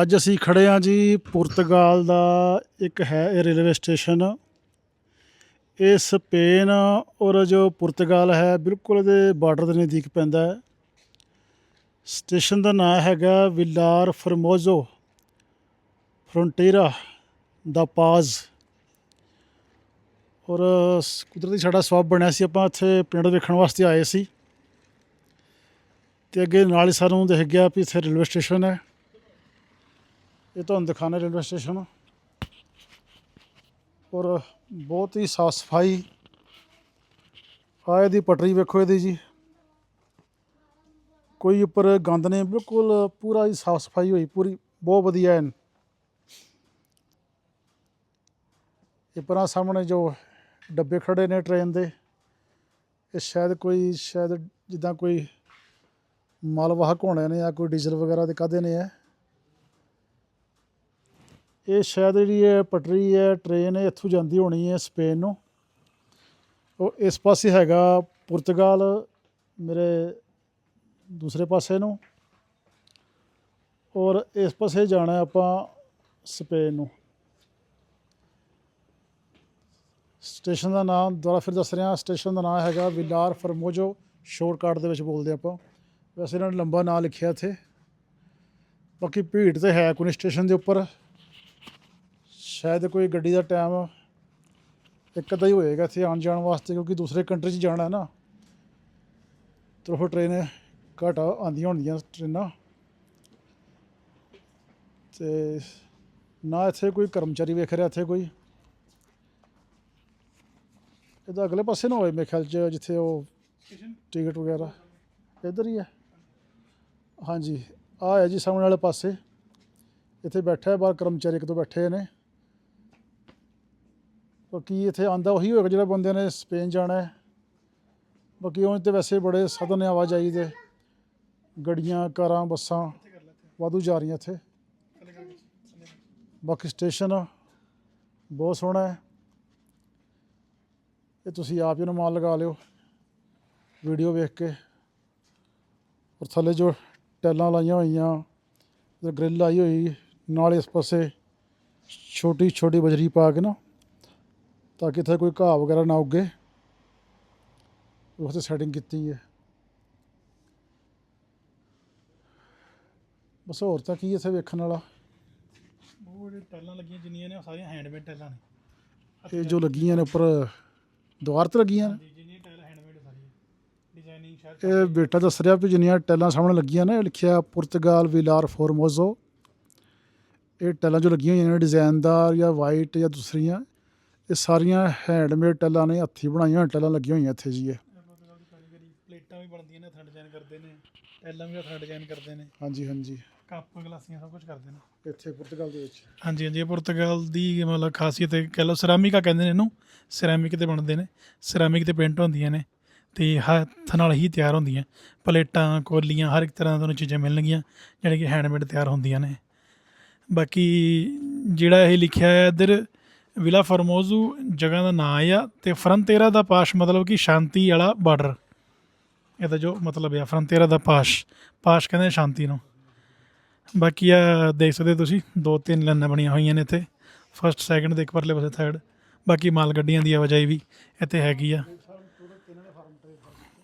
ਅੱਜ ਅਸੀਂ ਖੜੇ ਹਾਂ ਜੀ ਪੁਰਤਗਾਲ ਦਾ ਇੱਕ ਹੈ ਇਹ ਰੇਲਵੇ ਸਟੇਸ਼ਨ। ਇਹ ਸਪੇਨ ਔਰ ਜੋ ਪੁਰਤਗਾਲ ਹੈ ਬਿਲਕੁਲ ਇਹਦੇ ਬਾਰਡਰ ਦੇ ਨਜ਼ਦੀਕ ਪੈਂਦਾ ਹੈ। ਸਟੇਸ਼ਨ ਦਾ ਨਾਮ ਹੈਗਾ ਵਿਲਾਰ ਫਰਮੋਜ਼ੋ, ਫਰੋਂਟੀਰਾ ਦਾ ਪਾਜ਼। ਔਰ ਕੁਦਰਤੀ ਸਾਡਾ ਸਵਾਬ ਬਣਿਆ ਸੀ, ਆਪਾਂ ਇੱਥੇ ਪਿੰਡ ਵੇਖਣ ਵਾਸਤੇ ਆਏ ਸੀ। ਤੇ ਅੱਗੇ ਨਾਲ ਹੀ ਸਾਨੂੰ ਦਿਖ ਗਿਆ ਵੀ ਇੱਥੇ ਰੇਲਵੇ ਸਟੇਸ਼ਨ ਹੈ। ਇਹ ਤੁਹਾਨੂੰ ਦਿਖਾਣਾ ਰੇਲਵੇ ਸਟੇਸ਼ਨ ਔਰ ਬਹੁਤ ਹੀ ਸਾਫ਼ ਸਫ਼ਾਈ। ਆ ਇਹਦੀ ਪਟਰੀ ਵੇਖੋ ਇਹਦੀ ਜੀ। ਕੋਈ ਉੱਪਰ ਗੰਦ ਨਹੀਂ, ਬਿਲਕੁਲ ਪੂਰਾ ਹੀ ਸਾਫ਼ ਸਫ਼ਾਈ ਹੋਈ, ਪੂਰੀ, ਬਹੁਤ ਵਧੀਆ ਐਨ ਇਹ ਪਰਾਂ ਸਾਹਮਣੇ ਜੋ ਡੱਬੇ ਖੜੇ ਨੇ ਟ੍ਰੇਨ ਦੇ, ਇਹ ਸ਼ਾਇਦ ਕੋਈ, ਸ਼ਾਇਦ ਜਿੱਦਾਂ ਕੋਈ ਮਾਲ ਵਾਹਕ ਹੋਣੇ ਨੇ ਜਾਂ ਕੋਈ ਡੀਜ਼ਲ ਵਗੈਰਾ ਦੇ ਕਾਹਦੇ ਨੇ ਹੈ। ਇਹ ਸ਼ਾਇਦ ਜਿਹੜੀ ਹੈ ਪਟਰੀ ਹੈ ਟ੍ਰੇਨ ਹੈ ਇੱਥੋਂ ਜਾਂਦੀ ਹੋਣੀ ਹੈ ਸਪੇਨ ਨੂੰ। ਉਹ ਇਸ ਪਾਸੇ ਹੈਗਾ ਪੁਰਤਗਾਲ, ਮੇਰੇ ਦੂਸਰੇ ਪਾਸੇ ਨੂੰ। ਔਰ ਇਸ ਪਾਸੇ ਜਾਣਾ ਆਪਾਂ ਸਪੇਨ ਨੂੰ। ਸਟੇਸ਼ਨ ਦਾ ਨਾਮ, ਦੁਬਾਰਾ ਫਿਰ ਦੱਸ ਰਿਹਾ, ਸਟੇਸ਼ਨ ਦਾ ਨਾਮ ਹੈਗਾ ਵਿਲਾਰ ਫਰਮੋਜੋ, ਸ਼ੋਰਟਕਟ ਦੇ ਵਿੱਚ ਬੋਲਦੇ ਆਪਾਂ। ਵੈਸੇ ਇਹਨਾਂ ਨੇ ਲੰਬਾ ਨਾਂ ਲਿਖਿਆ ਇੱਥੇ। ਬਾਕੀ ਭੀੜ ਤੇ ਹੈ ਕੋਈ ਸਟੇਸ਼ਨ ਦੇ ਉੱਪਰ। ਸ਼ਾਇਦ ਕੋਈ ਗੱਡੀ ਦਾ ਟਾਈਮ ਇੱਕ ਅੱਧਾ ਹੀ ਹੋਏਗਾ ਇੱਥੇ ਆਉਣ ਜਾਣ ਵਾਸਤੇ, ਕਿਉਂਕਿ ਦੂਸਰੇ ਕੰਟਰੀ 'ਚ ਜਾਣਾ ਹੈ ਨਾ। ਤੇ ਉਹ ਟ੍ਰੇਨ ਘੱਟ ਆਉਂਦੀਆਂ ਹੁੰਦੀਆਂ ਟ੍ਰੇਨਾਂ ਤੇ ਨਾ ਇੱਥੇ ਕੋਈ ਕਰਮਚਾਰੀ ਵੇਖ ਰਿਹਾ ਇੱਥੇ ਕੋਈ। ਇਹਦਾ ਅਗਲੇ ਪਾਸੇ ਨਾ ਹੋਏ ਮੇਰੇ ਖਿਆਲ 'ਚ, ਜਿੱਥੇ ਉਹ ਟਿਕਟ ਵਗੈਰਾ। ਇੱਧਰ ਹੀ ਹੈ। ਹਾਂਜੀ ਆ ਹੈ ਜੀ ਸਾਹਮਣੇ ਵਾਲੇ ਪਾਸੇ। ਇੱਥੇ ਬੈਠਾ ਹੈ, ਬਾਹਰ ਕਰਮਚਾਰੀ ਇੱਕ ਦੋ ਬੈਠੇ ਨੇ। ਬਾਕੀ ਇੱਥੇ ਆਂਦਾ ਉਹੀ ਹੋਏਗਾ ਜਿਹੜਾ ਬੰਦੇ ਨੇ ਸਪੇਨ ਜਾਣਾ ਹੈ। ਬਾਕੀ ਉਹ ਤੇ ਵੈਸੇ ਬੜੇ ਸਾਧਨ ਨੇ ਆਵਾਜਾਈ ਦੇ ਗੱਡੀਆਂ, ਕਾਰਾਂ, ਬੱਸਾਂ ਵਾਧੂ ਜਾ ਰਹੀਆਂ ਇੱਥੇ। ਬਾਕੀ ਸਟੇਸ਼ਨ ਬਹੁਤ ਸੋਹਣਾ ਹੈ। ਇਹ ਤੁਸੀਂ ਆਪ ਹੀ ਅਨੁਮਾਨ ਲਗਾ ਲਿਓ, ਵੀਡੀਓ ਵੇਖ ਕੇ। ਔਰ ਥੱਲੇ ਜੋ ਟੈਲਾਂ ਲਾਈਆਂ ਹੋਈਆਂ ਤੇ ਗ੍ਰਿਲ ਲਾਈ ਹੋਈ, ਨਾਲ ਇਸ ਪਾਸੇ ਛੋਟੀ ਛੋਟੀ ਬਜਰੀ ਪਾ ਕੇ ਨਾ। ਤਾਂ ਕਿ ਇੱਥੇ ਕੋਈ ਘਾਹ ਵਗੈਰਾ ਨਾ ਉੱਗੇ। ਉਸ ਤੇ ਸੈਟਿੰਗ ਕੀਤੀ ਹੈ। ਬਸ ਹੋਰ ਤਾਂ ਕੀ ਇੱਥੇ ਵੇਖਣ ਵਾਲਾ? ਉਹ ਜਿਹੜੇ ਟੈਲਾਂ ਲੱਗੀਆਂ ਜਿੰਨੀਆਂ ਨੇ ਉਹ ਸਾਰੀਆਂ ਹੈਂਡਮੇਡ ਟੈਲਾਂ ਨੇ। ਇਹ ਜੋ ਲੱਗੀਆਂ ਨੇ ਉੱਪਰ ਦੁਆਰ ਤੇ ਲੱਗੀਆਂ ਨੇ? ਜੀ ਜਿੰਨੀਆਂ ਟੈਲ ਹੈਂਡਮੇਡ ਸਾਰੀਆਂ। ਡਿਜ਼ਾਈਨਿੰਗ ਸ਼ਾਇਦ ਇਹ ਬੇਟਾ ਦੱਸ ਰਿਹਾ ਵੀ ਜਿੰਨੀਆਂ ਟੈਲਾਂ ਸਾਹਮਣੇ ਲੱਗੀਆਂ ਨੇ ਇਹ ਲਿਖਿਆ ਪੁਰਤਗਾਲ ਵਿਲਾਰ ਫੋਰਮੋਜ਼ੋ। ਇਹ ਟੈਲਾਂ ਜੋ ਲੱਗੀਆਂ ਹੋਈਆਂ ਨੇ ਡਿਜ਼ਾਈਨਦਾਰ ਜਾਂ ਵਾਈਟ ਜਾਂ ਦੂਸਰੀਆਂ। ਇਹ ਸਾਰੀਆਂ ਹੈਂਡਮੇਡ ਟੈਲਾਂ ਨੇ ਹੱਥੀਂ ਬਣਾਈਆਂ ਟੈਲਾਂ ਲੱਗੀਆਂ ਹੋਈਆਂ ਇੱਥੇ ਜੀ ਇਹ। ਪਲੇਟਾਂ ਵੀ ਬਣਦੀਆਂ ਨੇ ਹੱਥ ਡਿਜ਼ਾਈਨ ਕਰਦੇ ਨੇ ਟੈਲਾਂ ਵੀ ਹੱਥ ਡਿਜ਼ਾਈਨ ਕਰਦੇ ਨੇ। ਹਾਂਜੀ ਹਾਂਜੀ। ਕੱਪ ਗਲਾਸੀਆਂ ਸਭ ਕੁਝ ਕਰਦੇ ਨੇ। ਇੱਥੇ ਪੁਰਤਗਾਲ ਦੇ ਵਿੱਚ। ਹਾਂਜੀ ਹਾਂਜੀ ਇਹ ਪੁਰਤਗਾਲ ਦੀ ਮਤਲਬ ਖਾਸੀਅਤ ਹੈ ਕਹਿ ਲਓ ਸਿਰਾਮਿਕਾ ਕਹਿੰਦੇ ਨੇ ਇਹਨੂੰ। ਸਿਰਾਮਿਕ ਤੇ ਬਣਦੇ ਨੇ। ਸਿਰਾਮਿਕ ਤੇ ਪੇਂਟ ਹੁੰਦੀਆਂ ਨੇ ਤੇ ਹੱਥ ਨਾਲ ਹੀ ਤਿਆਰ ਹੁੰਦੀਆਂ। ਪਲੇਟਾਂ ਕੋਲੀਆਂ ਹਰ ਇੱਕ ਤਰ੍ਹਾਂ ਦੀਆਂ ਚੀਜ਼ਾਂ ਮਿਲਣਗੀਆਂ ਜਿਹੜੇ ਕਿ ਹੈਂਡਮੇਡ ਤਿਆਰ ਹੁੰਦੀਆਂ ਨੇ। ਬਾਕੀ ਜਿਹੜਾ ਇਹ ਲਿਖਿਆ ਹੈ ਇੱਧਰ ਵਿਲਾ ਫਰਮੋਜ਼ੂ ਜਗ੍ਹਾ ਦਾ ਨਾਂ ਆ ਤੇ ਫਰੰਤੇਰਾ ਦਾ ਪਾਸ਼ ਮਤਲਬ ਕਿ ਸ਼ਾਂਤੀ ਵਾਲਾ ਬਾਰਡਰ। ਇਹਦਾ ਜੋ ਮਤਲਬ ਆ, ਫਰੰਤੇਰਾ ਦਾ ਪਾਸ਼। ਪਾਸ਼ ਕਹਿੰਦੇ ਸ਼ਾਂਤੀ ਨੂੰ। ਬਾਕੀ ਆ, ਦੇਖ ਸਕਦੇ ਤੁਸੀਂ, ਦੋ ਤਿੰਨ ਲਾਈਨਾਂ ਬਣੀਆਂ ਹੋਈਆਂ ਨੇ ਇੱਥੇ। ਫਸਟ ਸੈਕੰਡ ਦੇ ਇੱਕ ਪਰਲੇ ਪਾਸੇ ਥਰਡ ਬਾਕੀ ਮਾਲ ਗੱਡੀਆਂ ਦੀ ਆਵਾਜਾਈ ਵੀ ਇੱਥੇ ਹੈਗੀ ਆ।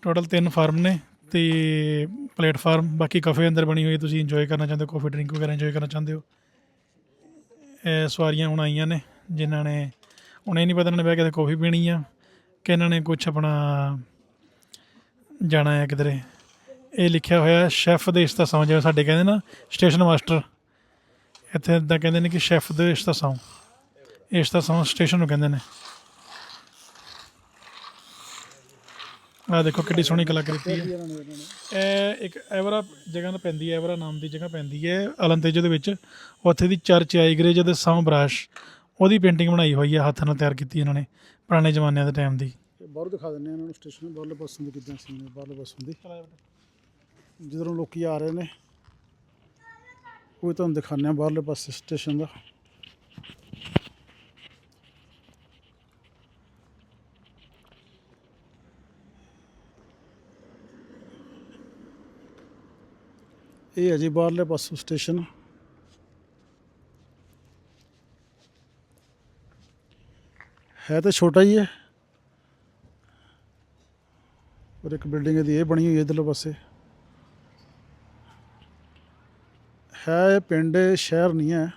ਟੋਟਲ ਤਿੰਨ ਫਾਰਮ ਨੇ ਤੇ ਪਲੇਟਫਾਰਮ ਬਾਕੀ ਕਫੇ ਅੰਦਰ ਬਣੀ ਹੋਈ ਤੁਸੀਂ ਇੰਜੋਏ ਕਰਨਾ ਚਾਹੁੰਦੇ ਹੋ ਕਾਫੀ ਡਰਿੰਕ ਵਗੈਰਾ ਇੰਜੋਏ ਕਰਨਾ ਚਾਹੁੰਦੇ ਹੋ। ਇਹ ਸਵਾਰੀਆਂ ਹੁਣ ਆਈਆਂ ਨੇ। ਜਿਨ੍ਹਾਂ ਨੇ, ਹੁਣ ਇਹ ਨਹੀਂ ਪਤਾ ਇਹਨਾਂ ਨੇ ਬਹਿ ਕੇ ਕੌਫੀ ਪੀਣੀ ਆ ਕਿ ਇਹਨਾਂ ਨੇ ਕੁਝ ਆਪਣਾ ਜਾਣਾ ਹੈ ਕਿਧਰੇ। ਇਹ ਲਿਖਿਆ ਹੋਇਆ ਸ਼ੈਫ ਦੇ ਦਾ ਸੌਂ ਜਿਵੇਂ ਸਾਡੇ ਕਹਿੰਦੇ ਨਾ, ਸਟੇਸ਼ਨ ਮਾਸਟਰ। ਇੱਥੇ ਇਦਾਂ ਕਹਿੰਦੇ ਨੇ ਕਿ ਸ਼ੈਫ ਦੇ ਦਾ ਸੌਂ ਇਸ ਸੌਂ ਸਟੇਸ਼ਨ ਨੂੰ ਕਹਿੰਦੇ ਨੇ। ਆ ਦੇਖੋ ਕਿੱਡੀ ਸੋਹਣੀ ਕਲਾਕ੍ਰਿਤੀ ਹੈ। ਇਹ ਇੱਕ ਐਵਰਾ ਜਗ੍ਹਾ ਨੂੰ ਪੈਂਦੀ ਹੈ, ਐਵਰਾ ਨਾਮ ਦੀ ਜਗ੍ਹਾ ਪੈਂਦੀ ਹੈ, ਅਲੰਤੇਜੋ ਦੇ ਵਿੱਚ। ਉੱਥੇ ਦੀ ਚਰਚ ਆਈਗਰੇਜ ਦੇ ਸੌਂ ਬਰਾਸ਼ ਉਹਦੀ ਪੇਂਟਿੰਗ ਬਣਾਈ ਹੋਈ ਹੈ ਹੱਥ ਨਾਲ ਤਿਆਰ ਕੀਤੀ ਇਹਨਾਂ ਨੇ ਪੁਰਾਣੇ ਜ਼ਮਾਨਿਆਂ ਦੇ ਟਾਈਮ ਦੀ। ਬਾਹਰ ਦਿਖਾ ਦਿੰਦੇ ਆ ਇਹਨਾਂ ਨੂੰ ਸਟੇਸ਼ਨ ਬਾਹਰਲੇ ਪਾਸੋਂ ਦੀ ਕਿੱਦਾਂ ਸੀ ਬਾਹਰਲੇ ਪਾਸੋਂ ਦੀ। ਜਿੱਧਰੋਂ ਲੋਕੀ ਆ ਰਹੇ ਨੇ ਉਹ ਤੁਹਾਨੂੰ ਦਿਖਾਉਂਦੇ ਆ ਬਾਹਰਲੇ ਪਾਸੇ ਸਟੇਸ਼ਨ ਦਾ। ਇਹ ਹੈ ਜੀ ਬਾਹਰਲੇ ਪਾਸੋਂ ਸਟੇਸ਼ਨ ਹੈ ਤਾਂ ਛੋਟਾ ਹੀ ਹੈ। ਪਰ ਇੱਕ ਬਿਲਡਿੰਗ ਇਹਦੀ ਇਹ ਬਣੀ ਹੋਈ ਹੈ ਇਧਰਲੇ ਪਾਸੇ। ਹੈ ਇਹ ਪਿੰਡ ਸ਼ਹਿਰ ਨਹੀਂ ਹੈ।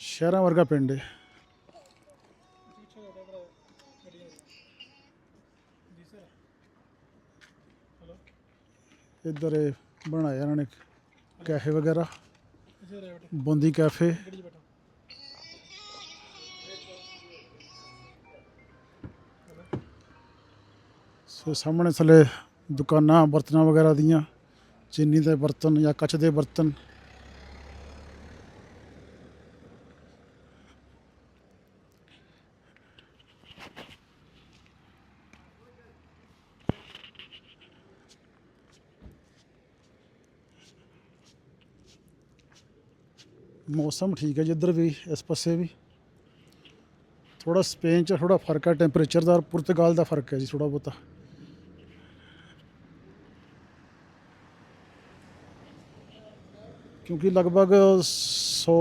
ਸ਼ਹਿਰਾਂ ਵਰਗਾ ਪਿੰਡ ਹੈ। ਇੱਧਰ ਇਹ ਬਣਾਇਆ ਇਹਨਾਂ ਨੇ ਕੈਫੇ ਵਗੈਰਾ, ਬੂੰਦੀ ਕੈਫੇ। ਸੋ ਸਾਹਮਣੇ ਥੱਲੇ ਦੁਕਾਨਾਂ, ਬਰਤਨਾਂ ਵਗੈਰਾ ਦੀਆਂ, ਚੀਨੀ ਦੇ ਬਰਤਨ ਜਾਂ ਕੱਚ ਦੇ ਬਰਤਨ। ਮੌਸਮ ਠੀਕ ਹੈ ਜਿੱਧਰ ਵੀ, ਇਸ ਪਾਸੇ ਵੀ। ਥੋੜਾ ਸਪੇਨ ਚ ਥੋੜਾ ਫ਼ਰਕ ਹੈ ਟੈਂਪਰੇਚਰ ਦਾ ਪੁਰਤਗਾਲ ਦਾ ਫ਼ਰਕ ਹੈ ਜੀ ਥੋੜਾ ਬਹੁਤਾ। ਕਿਉਂਕਿ ਲਗਭਗ 100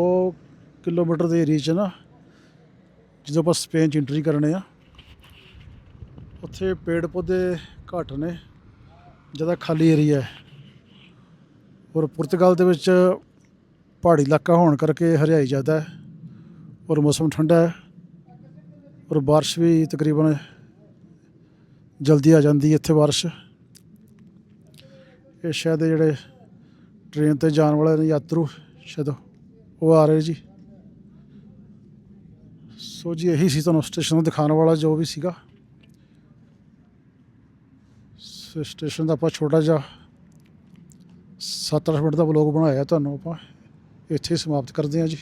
ਕਿਲੋਮੀਟਰ ਦੇ ਏਰੀਆ 'ਚ ਨਾ, ਜਦੋਂ ਆਪਾਂ ਸਪੇਨ 'ਚ ਐਂਟਰੀ ਕਰਨੇ ਆ, ਉੱਥੇ ਪੇੜ ਪੌਦੇ ਘੱਟ ਨੇ, ਜ਼ਿਆਦਾ ਖਾਲੀ ਏਰੀਆ ਹੈ। ਔਰ ਪੁਰਤਗਾਲ ਦੇ ਵਿੱਚ ਪਹਾੜੀ ਇਲਾਕਾ ਹੋਣ ਕਰਕੇ ਹਰਿਆਈ ਜ਼ਿਆਦਾ ਹੈ ਔਰ ਮੌਸਮ ਠੰਡਾ ਹੈ ਔਰ ਬਾਰਿਸ਼ ਵੀ ਤਕਰੀਬਨ ਜਲਦੀ ਆ ਜਾਂਦੀ ਇੱਥੇ ਬਾਰਿਸ਼। ਇਹ ਸ਼ਾਇਦ ਇਹ ਜਿਹੜੇ ਟ੍ਰੇਨ ਤੇ ਜਾਣ ਵਾਲੇ ਯਾਤਰੂ ਸ਼ਾਇਦ ਉਹ ਆ ਰਹੇ ਜੀ। ਸੋ ਜੀ, ਇਹੀ ਸੀ ਤੁਹਾਨੂੰ ਸਟੇਸ਼ਨ ਦਿਖਾਉਣ ਵਾਲਾ ਜੋ ਵੀ ਸੀਗਾ। ਸਟੇਸ਼ਨ ਦਾ ਆਪਾਂ ਛੋਟਾ ਜਿਹਾ 7-8 ਮਿੰਟ ਦਾ ਵਲੌਗ ਬਣਾਇਆ ਤੁਹਾਨੂੰ ਆਪਾਂ। ਇੱਥੇ ਹੀ ਸਮਾਪਤ ਕਰਦੇ ਹਾਂ ਜੀ।